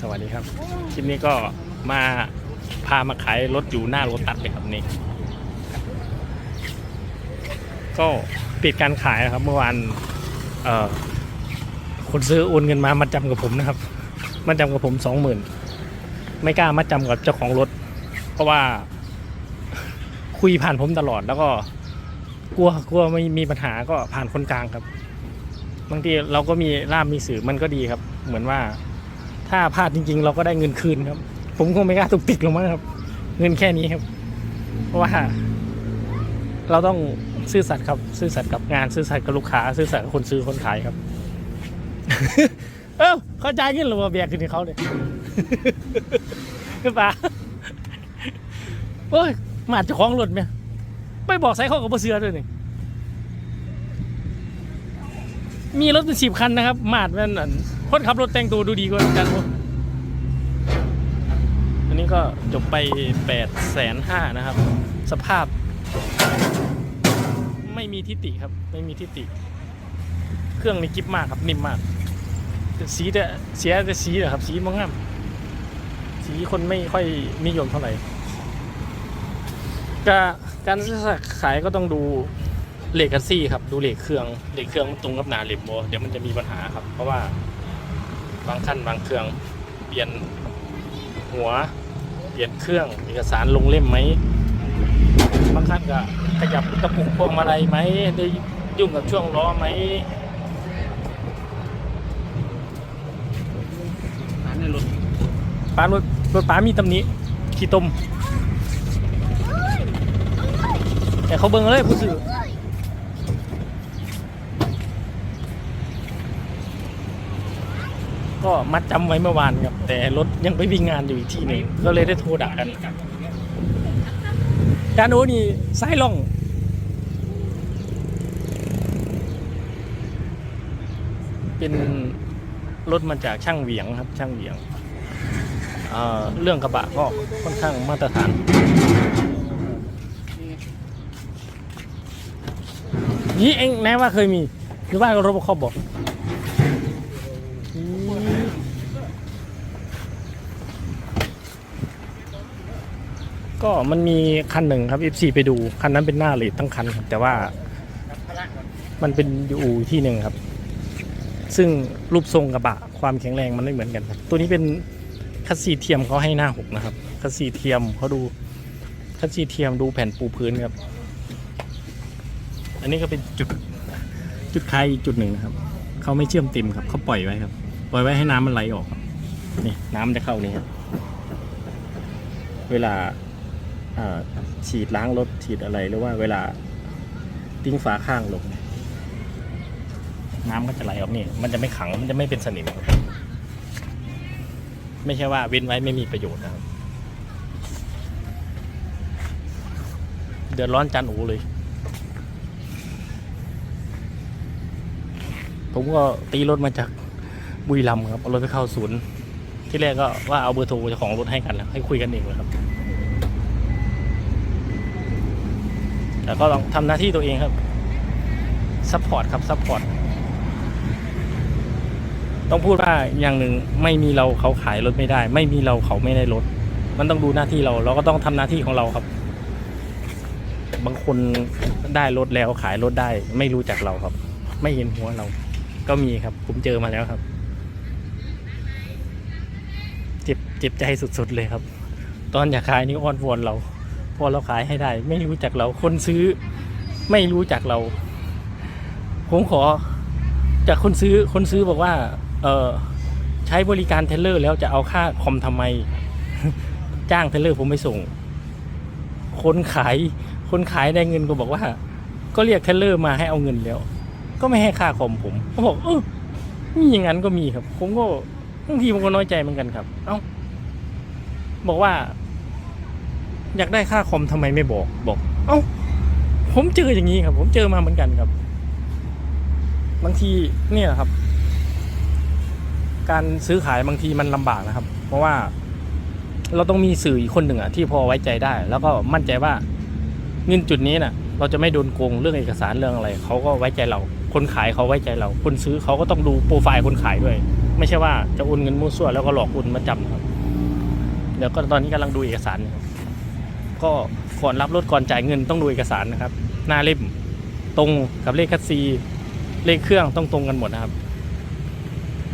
สวัสดีครับ คลิปนี้ก็มาพามาขายรถอยู่หน้าโรตัสเลยครับนี่ ก็ปิดการขายนะครับ เมื่อวานเอ่อคนซื้อโอนเงินมามาจำกับผมนะครับมาจำกับผมสองหมื่นไม่กล้ามาจำกับเจ้าของรถ เพราะว่าคุยผ่านผมตลอดแล้วก็กลัวกลัวไม่มีปัญหาก็ผ่านคนกลางครับบางทีเราก็มีล่ามมีสื่อมันก็ดีครับ เหมือนว่า ถ้าพลาดจริง ๆ เราก็ได้เงินคืนครับ ผมคงไม่กล้าตุกติกลงมั้งครับ เงินแค่นี้ครับ เพราะว่า เราต้องซื่อสัตย์ครับ ซื่อสัตย์กับงานซื่อสัตย์กับลูกค้า ซื่อสัตย์กับคนซื้อคนขายครับ เออเข้าใจขึ้นหรือว่าแบกขึ้นที่เขาเลยคือปะโอ้ยมาจะคล้องรถไหมไม่บอกใส่เข้ากับเสือด้วยนี่ มีรถเป็นสิบคันนะครับ มาดแม่นันคนขับรถแต่งตัวดูดีกว่ากันพวกอันนี้ก็จบไปแปดแสนห้านะครับ สภาพ ไม่มีทิฏฐิครับ ไม่มีทิฏฐิเครื่องนี่กิฟมากครับ นิ่มมากสีแต่เสียแต่สีเหรอครับ สีมังงามสีคนไม่ค่อยนิยมเท่าไหร่กาการซื้อขายก็ต้องดู เหล็กกันซี่ครับดูเหล็กเครื่องเหล็กเครื่องตรงกับหนาเหล็กโบเดี๋ยวมันจะมีปัญหาครับ เพราะว่าบางขั้นบางเครื่องเปลี่ยนหัว เปลี่ยนเครื่องเอกสารลงเล่มไหมบางขั้นก็ขยับกระปุกพวงมาลัยไหมได้ยุ่งกับช่วงล้อไหมร้านในรถป้ารถรถป้ามีตำหนิขี้ตมแต่เขาเบิ่งเลยผู้สื่อ ก็มัดจำไว้เมื่อวานครับ แต่รถยังไปวิ่งงานอยู่อีกที่หนึ่งก็เลยได้โทรด่ากันจานโอนี่ซ้ายล่องเป็นรถมาจากช่างเหวียงครับ ช่างเหวียงเเรื่องกระบะก็ค่อนข้างมาตรฐานนี่เองแน่ว่าเคยมีหรือว่ารถบคอบบอก ก็มันมีคันหนึ่งครับ F4 ไปดู คันนั้นเป็นหน้าเลดทั้งคันครับ แต่ว่ามันเป็นอยู่ที่หนึ่งครับ ซึ่งรูปทรงกระบะความแข็งแรงมันไม่เหมือนกันครับ ตัวนี้เป็นคัสซีเทียมเขาให้หน้าหกนะครับ คัสซีเทียมเขาดูคัสซีเทียมดูแผ่นปูพื้นครับ อันนี้ก็เป็นจุดจุดคลายจุดหนึ่งนะครับเขาไม่เชื่อมต็มครับเขาปล่อยไว้ครับ ปล่อยไว้ให้น้ำมันไหลออกครับนี่น้ำมันจะเข้านี่ครับเวลา ฉีดล้างรถฉีดอะไรหรือว่าเวลาทิ้งฝาข้างลง น้ำก็จะไหลออกนี่ มันจะไม่ขังมันจะไม่เป็นสนิมครับไม่ใช่ว่าเว้นไว้ไม่มีประโยชน์นะครับ เดือดร้อนจันอูเลย ผมก็ตีรถมาจากบุรีรัมย์ครับเอารถไปเข้าศูนย์ ที่แรกก็ว่าเอาเบอร์โทรเจ้าของรถให้กันแล้วให้คุยกันเองเลยครับ แต่ก็ลองทำหน้าที่ตัวเองครับซัพพอร์ตครับซัพพอร์ตต้องพูดว่าอย่างหนึ่งไม่มีเราเขาขายรถไม่ได้ ไม่มีเราเขาไม่ได้รถ มันต้องดูหน้าที่เรา เราก็ต้องทำหน้าที่ของเราครับ บางคนได้รถแล้วขายรถได้ ไม่รู้จักเราครับ ไม่เห็นหัวเรา ก็มีครับ ผมเจอมาแล้วครับ เจ็บเจ็บใจสุดๆเลยครับ ตอนอยากขายนี่อ้อนวอนเรา พอเราขายให้ได้ ไม่รู้จักเราคนซื้อ ไม่รู้จักเรา ผมขอจากคนซื้อคนซื้อบอกว่า เออใช้บริการเทเลอร์แล้วจะเอาค่าคอมทำไม จ้างเทเลอร์ผมไม่ส่ง คนขาย คนขายได้เงินก็บอกว่า ก็เรียกเทเลอร์มาให้เอาเงินแล้ว ก็ไม่ให้ค่าคอมผมเขาบอกเออนี่อย่างนั้นก็มีครับ ผมก็บางทีผมก็น้อยใจเหมือนกันครับ เอ้าบอกว่า อยากได้ค่าคอมทำไมไม่บอกบอก เอ้าผมเจออย่างนี้ครับ ผมเจอมาเหมือนกันครับ บางทีเนี่ยครับ การซื้อขายบางทีมันลำบากนะครับ เพราะว่าเราต้องมีสื่ออีกคนหนึ่งอะที่พอไว้ใจได้ แล้วก็มั่นใจว่าเงินจุดนี้น่ะ เราจะไม่โดนโกงเรื่องเอกสารเรื่องอะไรเขาก็ไว้ใจเรา คนขายเขาไว้ใจเรา คนซื้อเขาก็ต้องดูโปรไฟล์คนขายด้วย ไม่ใช่ว่าจะโอนเงินมั่วซั่วแล้วก็หลอกโอนมาจำครับเดี๋ยวก็ตอนนี้กำลังดูเอกสารอยู่ครับ ก็ก่อนรับรถก่อนจ่ายเงินต้องดูเอกสารนะครับ หน้าเล่มตรงกับเลขคัสซีเลขเครื่องต้องตรงกันหมดนะครับ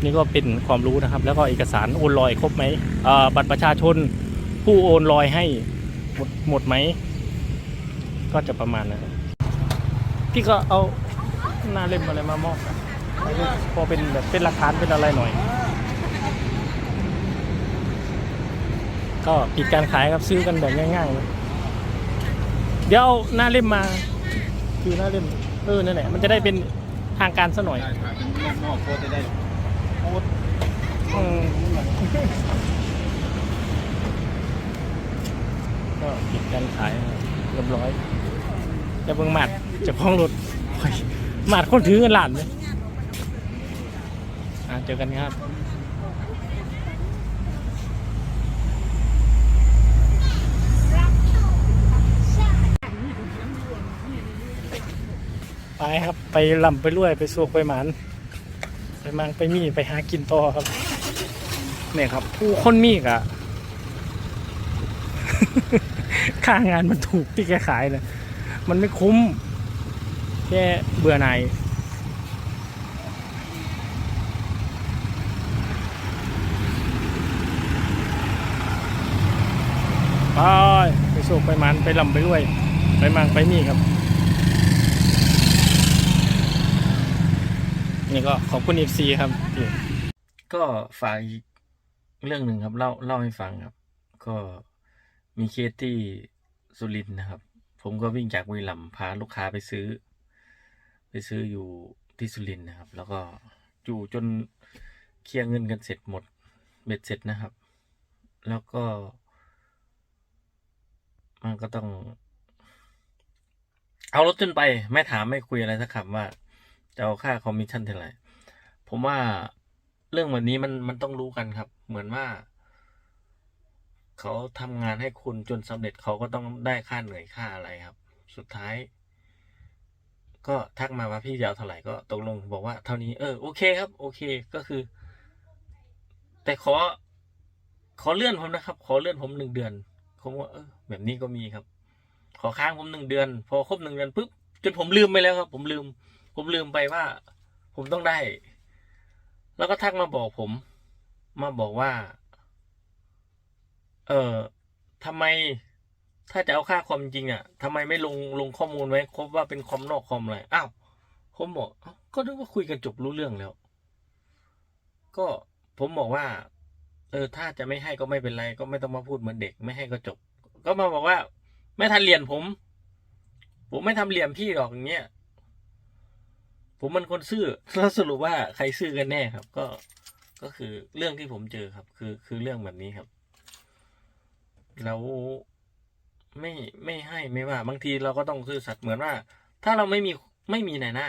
นี่ก็เป็นความรู้นะครับ แล้วก็เอกสารโอนลอยครบไหมบัตรประชาชนผู้โอนลอยให้หมดหมดไหมก็จะประมาณนะครับพี่ก็เอาหน้าเล่มอะไรมามอบอพอเป็นแบบเป็นหลักฐานเป็นอะไรหน่อย ก็ปิดการขายครับซื้อกันแบบง่ายๆ เลยเดี๋ยวเอาหน้าเล่มมาคือหน้าเล่ม เออนั่นแหละมันจะได้เป็นทางการซะหน่อยได้ครับเป็นนอกๆโพสต์จะได้โพสต์อืมก็ปิดการขายเรียบร้อยจะเบิ่งหมัดเจะคล้าของรถโอ้ยหมัดคนถือเงินหลานเลยอะเจอกันครับ ไปครับ ไปลำไปรวยไปสวกไปหมันไปมังไปมีไปหากินต่อครับเนี่ยครับ ผู้คนมีกอะค่างานมันถูกที่แกขายเลยมันไม่คุ้ม แค่เบื่อหน่ายไปไปสูบไปมันไปลำไปรวย ไปมังไปมีครับ นี่ก็ขอบคุณ FC ครับที่ก็ฝากอีกเรื่องหนึ่งครับ เล่าเล่าให้ฟังครับ ก็มีเคสที่สุรินทร์นะครับ ผมก็วิ่งจากบุรีรัมย์พาลูกค้าไปซื้อ ไปซื้ออยู่ที่สุรินทร์นะครับ แล้วก็อยู่จนเคลียร์เงินกันเสร็จหมดเบ็ดเสร็จนะครับ แล้วก็ มันก็ต้อง เอารถจนไป ไม่ถามไม่คุยอะไรสักคำว่า จะเอาค่าคอมมิชชั่นเท่าไหร่ผมว่าเรื่องแบบนี้มันมันต้องรู้กันครับ เหมือนว่า เขาทำงานให้คุณจนสำเร็จเขาก็ต้องได้ค่าเหนื่อยค่าอะไรครับ สุดท้าย ก็ทักมาว่าพี่จะเอาเท่าไหร่ก็ตกลงบอกว่าเท่านี้เออโอเคครับ โอเคก็คือ แต่ขอ ขอเลื่อนผมนะครับ ขอเลื่อนผมหนึ่งเดือนผมว่าเออแบบนี้ก็มีครับ ขอค้างผมหนึ่งเดือน พอครบหนึ่งเดือนปุ๊บจนผมลืมไปแล้วครับ ผมลืม ผมลืมไปว่า ผมต้องได้ แล้วก็ทักมาบอกผม มาบอกว่า เออทำไมถ้าจะเอาค่าคอมจริงอะทำไมไม่ลงลงข้อมูลไว้ครบว่าเป็นคอมนอกคอมอะไรอ้าวผมบอกอก็นึกว่าคุยกันจบรู้เรื่องแล้ว ก็ผมบอกว่า เออ ถ้าจะไม่ให้ก็ไม่เป็นไร ก็ไม่ต้องมาพูดเหมือนเด็กไม่ให้ก็จบ ก็มาบอกว่า ไม่ทันเรียนผม ผมไม่ทำเหลี่ยมพี่หรอกอย่างเงี้ย ผมมันคนซื่อแล้วสรุปว่าใครซื่อกันแน่ครับ ก็ก็คือเรื่องที่ผมเจอครับ คือคือเรื่องแบบนี้ครับแล้วไม่ไม่ให้ไม่ว่า บางทีเราก็ต้องซื่อสัตย์เหมือนว่า ถ้าเราไม่มีไม่มีในหน้า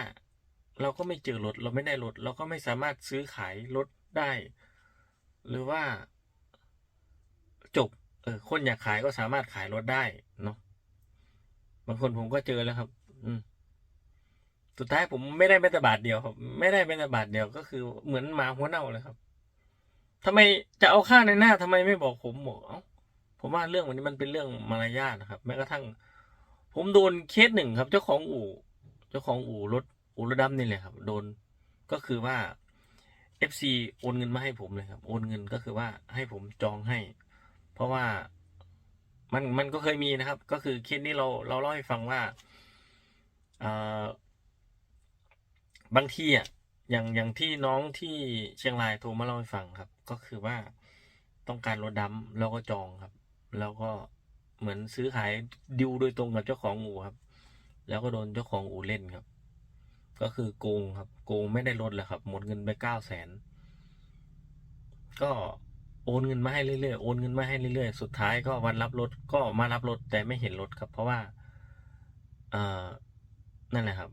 เราก็ไม่เจอรถเราไม่ได้รถเราก็ไม่สามารถซื้อขายรถได้ หรือว่า จบ เออคนอยากขายก็สามารถขายรถได้เนาะบางคนผมก็เจอแล้วครับ อืม สุดท้ายผมไม่ได้แม้แต่บาทเดียวครับ ไม่ได้แม้แต่บาทเดียวก็คือเหมือนหมาหัวเน่าเลยครับทำไมจะเอาค่าในหน้าทำไมไม่บอกผมบอกเอ้าผมว่าเรื่องวันนี้มันเป็นเรื่องมารยาทนะครับ แม้กระทั่ง ผมโดนเคสหนึ่งครับ เจ้าของอู่ เจ้าของอู่รถอู่รถดำนี่แหละครับ โดนก็คือว่า FC โอนเงินมาให้ผมเลยครับ โอนเงินก็คือว่าให้ผมจองให้ เพราะว่ามันมันก็เคยมีนะครับ ก็คือเคสนี้เราเราเล่าให้ฟังว่าเอ่อ บางทีอะอย่างอย่างที่น้องที่เชียงรายโทรมาเล่าให้ฟังครับ ก็คือว่าต้องการรถดำแล้วก็จองครับ แล้วก็เหมือนซื้อขายดิวโดยตรงกับเจ้าของอู่ครับ แล้วก็โดนเจ้าของอู่เล่นครับ ก็คือโกงครับ โกงไม่ได้รถเลยครับ หมดเงินไปเก้าแสนก็โอนเงินมาให้เรื่อยๆ โอนเงินมาให้เรื่อยๆ สุดท้ายก็วันรับรถก็มารับรถแต่ไม่เห็นรถครับ เพราะว่าเอ่อนั่นแหละครับ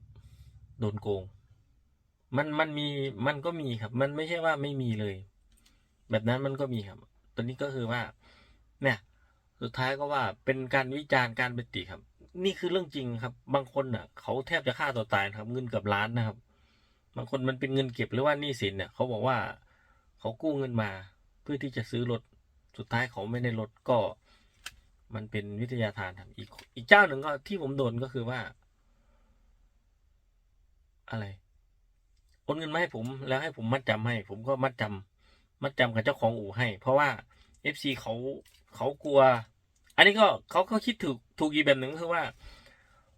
โดนโกง มันมันมีมันก็มีครับ มันไม่ใช่ว่าไม่มีเลย แบบนั้นมันก็มีครับตัวนี้ก็คือว่า เนี่ย สุดท้ายก็ว่าเป็นการวิจารณ์การเป็นติครับ นี่คือเรื่องจริงครับ บางคนน่ะ เขาแทบจะฆ่าตัวตายครับ เงินเกับล้านนะครับ บางคนมันเป็นเงินเก็บหรือว่าหนี้สินเนี่ยเขาบอกว่าเขากู้เงินมา เพื่อที่จะซื้อรถสุดท้ายเขาไม่ได้รถก็ มันเป็นวิทยาทานครับอีกอีกเจ้าหนึ่งก็ที่ผมโดนก็คือว่า อะไร โอนเงินมาให้ผม แล้วให้ผมมัดจำให้ ผมก็มัดจำมัดจำกับเจ้าของอู่ให้ เพราะว่าเอฟซีเขาเขากลัว อันนี้ก็เขาเขาคิดถูกถูกอีแบบหนึ่งคือว่า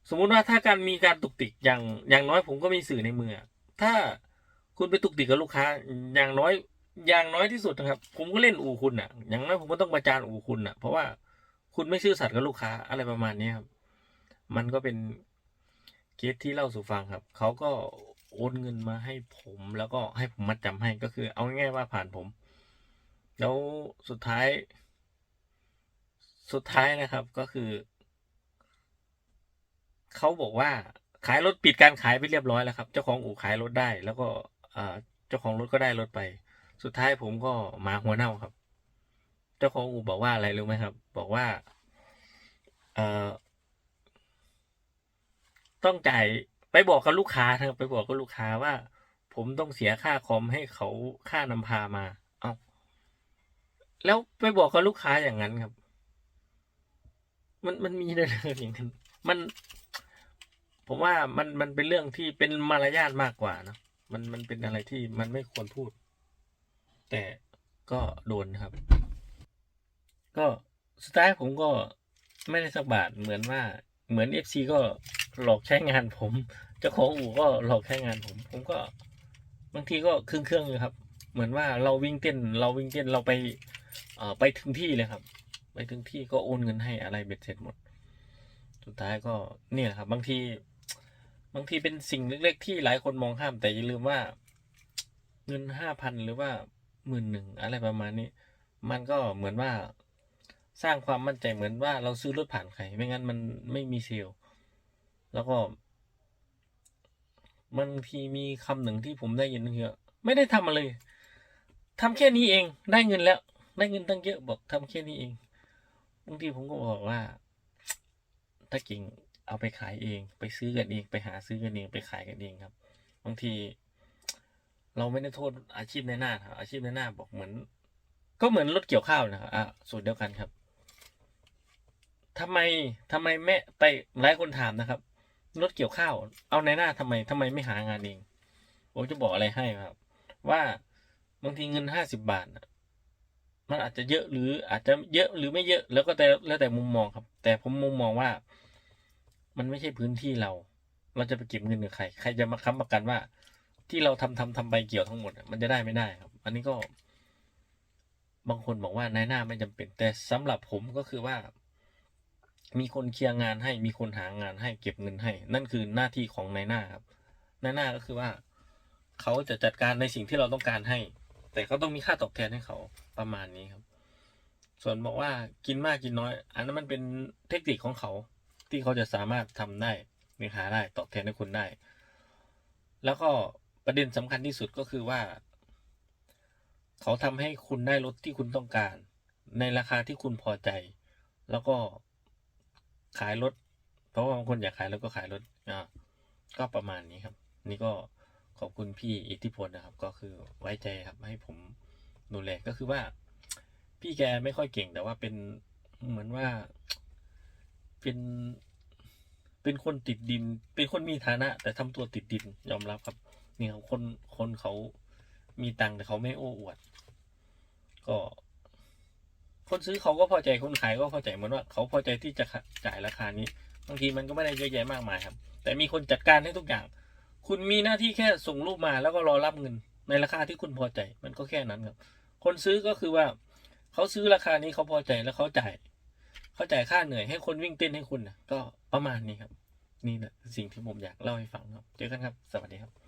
สมมุติว่าถ้าการมีการตุกติกอย่างอย่างน้อยผมก็มีสื่อในมือ ถ้าคุณไปตุกติกกับลูกค้า อย่างน้อย อย่างน้อยที่สุดนะครับ ผมก็เล่นอู่คุณอะ อย่างน้อยผมก็ต้องประจานอู่คุณอะ เพราะว่าคุณไม่ซื่อสัตย์กับลูกค้าอะไรประมาณนี้ครับ มันก็เป็นเคสที่เล่าสู่ฟังครับ เขาก็ โอนเงินมาให้ผมแล้วก็ให้ผมมัดจำให้ก็คือ เอาง่ายๆว่าผ่านผม แล้วสุดท้าย สุดท้ายนะครับก็คือเขาบอกว่าขายรถปิดการขายไปเรียบร้อยแล้วครับ เจ้าของอู่ขายรถได้ แล้วก็เจ้าของรถก็ได้รถไป สุดท้ายผมก็หมาหัวเน่าครับ เจ้าของอู่บอกว่าอะไรรู้ไหมครับ บอกว่าเอ่อต้องจ่าย ไปบอกกับลูกค้านะครับไปบอกกับลูกค้าว่า ผมต้องเสียค่าคอมให้เขาค่านำพามา เอาแล้วไปบอกกับลูกค้าอย่างนั้นครับ มันมันมีได้เลยอย่างนั้นมันผมว่ามันมันเป็นเรื่องที่เป็นมารยาทมากกว่านะมันมันเป็นอะไรที่มันไม่ควรพูด แต่ก็โดนครับ ก็สุดท้ายผมก็ไม่ได้สักบาทเหมือนว่า เหมือนเอฟซีก็หลอกใช้งานผม เจ้าของอู่ก็หลอกใช้งานผม ผมก็บางทีก็เครื่องเครื่องๆอยู่ครับ เหมือนว่าเราวิ่งเต้น เราวิ่งเต้นเราไปเอ่อไปถึงที่เลยครับ ไปถึงที่ก็โอนเงินให้อะไรเบ็ดเสร็จหมด สุดท้ายก็เนี่ยแหละครับ บางทีบางทีเป็นสิ่งเล็ก ๆ ที่หลายคนมองข้ามแต่อย่าลืมว่า เงินห้าพันหรือว่าหมื่นหนึ่งอะไรประมาณนี้ มันก็เหมือนว่า สร้างความมั่นใจเหมือนว่าเราซื้อรถผ่านใคร ไม่งั้นมันไม่มีเซลล์แล้วก็บางทีมีคำหนึ่งที่ผมได้ยินคือะไม่ได้ทำอะไรทำแค่นี้เอง ได้เงินแล้ว ได้เงินตั้งเยอะบอกทำแค่นี้เองบางทีผมก็บอกว่า ถ้าเก่งเอาไปขายเอง ไปซื้อกันเอง ไปหาซื้อกันเอง ไปขายกันเองครับ บางที เราไม่ได้โทษอาชีพในหน้าครับอาชีพในหน้าบอกเหมือน ก็เหมือนรถเกี่ยวข้าวนะครับอะสูตรเดียวกันครับ ทำไมทำไมแม่ไปหลายคนถามนะครับ รถเกี่ยวข้าว เอาในหน้าทำไมทำไมไม่หางานเอง ผมจะบอกอะไรให้ครับ ว่าบางทีเงินห้าสิบบาทมันอาจจะเยอะหรืออาจจะเยอะหรือไม่เยอะแล้วก็แต่แล้วแต่มุมมองครับ แต่ผมมุมมองว่า มันไม่ใช่พื้นที่เรา เราจะไปเก็บเงินกับใคร ใครจะมาค้ำประกันว่า ที่เราทำทำทำใบเกี่ยวทั้งหมด มันจะได้ไม่ได้ครับ อันนี้ก็ บางคนบอกว่านายหน้าไม่จำเป็น แต่สำหรับผมก็คือว่า มีคนเคลียร์งานให้มีคนหางานให้เก็บเงินให้ นั่นคือหน้าที่ของนายหน้าครับนายหน้าก็คือว่า เขาจะจัดการในสิ่งที่เราต้องการให้ แต่เขาต้องมีค่าตอบแทนให้เขาประมาณนี้ครับ ส่วนบอกว่ากินมากกินน้อย อันนั้นมันเป็นเทคนิคของเขา ที่เขาจะสามารถทำได้มีหาได้ตอบแทนให้คุณได้ แล้วก็ประเด็นสำคัญที่สุดก็คือว่า เขาทำให้คุณได้รถที่คุณต้องการ ในราคาที่คุณพอใจ แล้วก็ ขายรถ เพราะว่าบางคนอยากขายรถก็ขายรถอ่าก็ประมาณนี้ครับ นี่ก็ขอบคุณพี่อิทธิพลนะครับ ก็คือไว้ใจครับ ให้ผมดูแลก็คือว่า พี่แกไม่ค่อยเก่งแต่ว่าเป็นเหมือนว่า เป็นเป็นคนติดดิน เป็นคนมีฐานะ แต่ทำตัวติดดินยอมรับครับนี่ครับคนคนเขามีตังค์แต่เขาไม่โอ้อวด ก็ คนซื้อเขาก็พอใจคนขายก็พอใจเหมือนว่าเขาพอใจที่จะจ่ายราคานี้บางทีมันก็ไม่ได้เยอะแยะมากมายครับ แต่มีคนจัดการให้ทุกอย่าง คุณมีหน้าที่แค่ส่งรูปมาแล้วก็รอรับเงิน ในราคาที่คุณพอใจ มันก็แค่นั้นครับ คนซื้อก็คือว่าเขาซื้อราคานี้เขาพอใจแล้วเขาจ่ายเขาจ่ายค่าเหนื่อยให้คนวิ่งเต้นให้คุณนะก็ประมาณนี้ครับ นี่แหละสิ่งที่ผมอยากเล่าให้ฟังครับ เจอกันครับ สวัสดีครับ